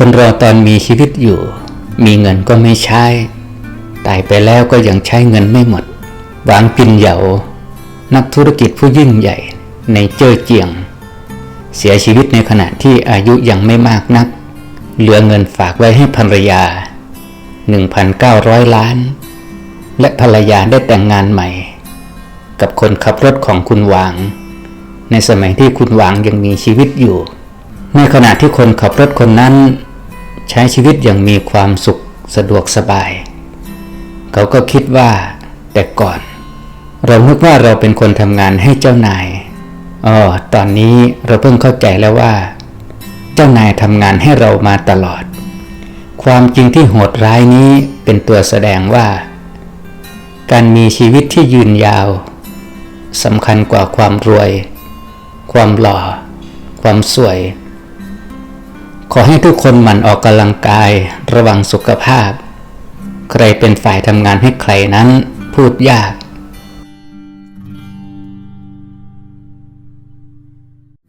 คนเราตอนมีชีวิตอยู่ มีเงินก็ไม่ใช้ ตายไปแล้วก็ยังใช้เงินไม่หมด หวางปินเหยา นักธุรกิจผู้ยิ่งใหญ่ในเจ้อเจียง เสียชีวิตในขณะที่อายุยังไม่มากนัก เหลือเงินฝากไว้ให้ภรรยา 1,900 ล้าน และภรรยาได้แต่งงานใหม่ กับคนขับรถของคุณหวาง ในสมัยที่คุณหวางยังมีชีวิตอยู่ ในขณะที่คนขับรถคนนั้น ใช้ชีวิตอย่างมีความสุขสะดวกสบาย เขาก็คิดว่า แต่ก่อน เราคิดว่าเราเป็นคนทำงานให้เจ้านายอ๋อตอนนี้เราเพิ่งเข้าใจแล้วว่า เจ้านายทำงานให้เรามาตลอด ความจริงที่โหดร้ายนี้เป็นตัวแสดงว่า การมีชีวิตที่ยืนยาวสำคัญกว่าความรวย ความหล่อ ความสวย ขอให้ทุกคนหมั่นออกกำลังกายระวังสุขภาพ ใครเป็นฝ่ายทำงานให้ใครนั้นพูดยาก